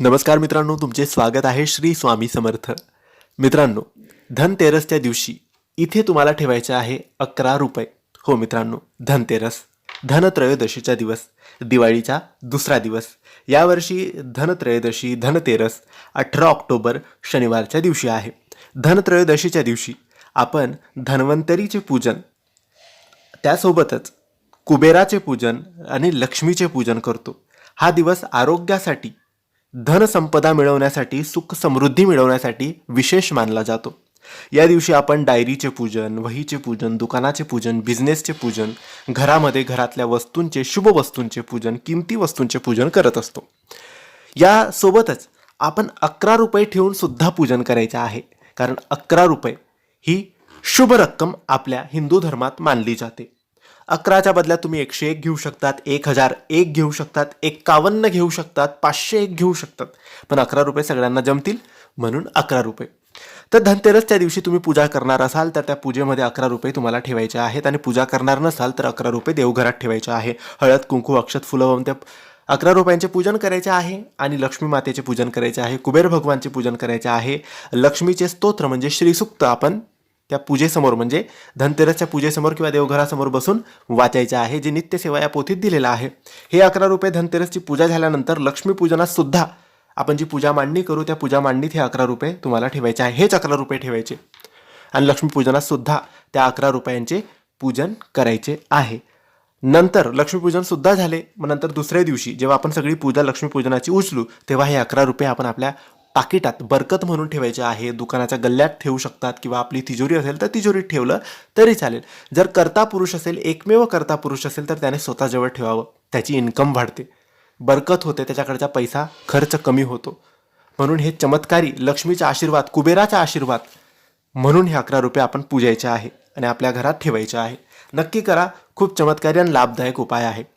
नमस्कार मित्रांनो तुमचे स्वागत आहे श्री स्वामी समर्थ. मित्रांनो धनतेरसच्या दिवशी इथे तुम्हाला ठेवायचे आहे अकरा रुपये. हो मित्रांनो धनतेरस धनत्रयोदशीचा दिवस दिवाळीचा दुसरा दिवस. यावर्षी धनत्रयोदशी धनतेरस अठरा ऑक्टोबर शनिवारच्या दिवशी आहे. धनत्रयोदशीच्या दिवशी आपण धन्वंतरीचे पूजन त्यासोबतच कुबेराचे पूजन आणि लक्ष्मीचे पूजन करतो. हा दिवस आरोग्यासाठी धनसंपदा मिळवण्यासाठी सुख समृद्धी मिळवण्यासाठी विशेष मानला जातो. या दिवशी आपण डायरीचे पूजन वहीचे पूजन दुकानाचे पूजन बिझनेसचे पूजन घरामध्ये घरातल्या वस्तूंचे शुभ वस्तूंचे पूजन किमती वस्तूंचे पूजन करत असतो. यासोबतच आपण अकरा रुपये ठेवून सुद्धा पूजन करायचे आहे. कारण अकरा रुपये ही शुभ रक्कम आपल्या हिंदू धर्मात मानली जाते. अकराच्या बदल्यात तुम्ही एकशे एक घेऊ शकतात एक हजार एक घेऊ शकतात एकावन्न घेऊ शकतात पाचशे एक घेऊ शकतात. पण अकरा रुपये सगळ्यांना जमतील म्हणून अकरा रुपये. तर धनतेरसच्या दिवशी तुम्ही पूजा करणार असाल तर त्या पूजेमध्ये अकरा रुपये तुम्हाला ठेवायचे आहेत आणि पूजा करणार नसाल तर अकरा रुपये देवघरात ठेवायचे आहे. हळद कुंकू अक्षत फुलं वाहून त्या अकरा रुपयांचे पूजन करायचे आहे आणि लक्ष्मी मातेचे पूजन करायचे आहे कुबेर भगवानचे पूजन करायचे आहे. लक्ष्मीचे स्तोत्र म्हणजे श्रीसुक्त आपण त्या पूजेसमोर म्हणजे धनतेरसच्या पूजेसमोर किंवा देवघरासमोर बसून वाचायचं आहे जे नित्यसेवा या पोथीत दिलेलं आहे. हे अकरा रुपये धनतेरसची पूजा झाल्यानंतर लक्ष्मीपूजनात सुद्धा आपण जी पूजा मांडणी करू त्या पूजा मांडणीत हे अकरा रुपये तुम्हाला ठेवायचे आहे. हेच अकरा रुपये ठेवायचे. आणि लक्ष्मीपूजनात सुद्धा त्या अकरा रुपयांचे पूजन करायचे आहे. नंतर लक्ष्मीपूजन सुद्धा झाले मग नंतर दुसऱ्या दिवशी जेव्हा आपण सगळी पूजा लक्ष्मीपूजनाची उचलू तेव्हा हे अकरा रुपये आपण आपल्या पाकिटात बरकत म्हणून ठेवायचे आहे दुकानाच्या गल्ल्यात ठेवू शकतात किंवा आपली तिजोरी असेल तर तिजोरीत ठेवलं तरी चालेल. जर कर्ता पुरुष असेल एकमेव करता पुरुष असेल तर त्याने स्वतःजवळ ठेवावं त्याची इन्कम वाढते. बरकत होते त्याच्याकडचा पैसा खर्च कमी होतो. म्हणून हे चमत्कारी लक्ष्मीचा आशीर्वाद कुबेराचा आशीर्वाद म्हणून हे अकरा रुपये आपण पूजायचे आहे आणि आपल्या घरात ठेवायचे आहे. नक्की करा खूप चमत्कारी आणि लाभदायक उपाय आहे.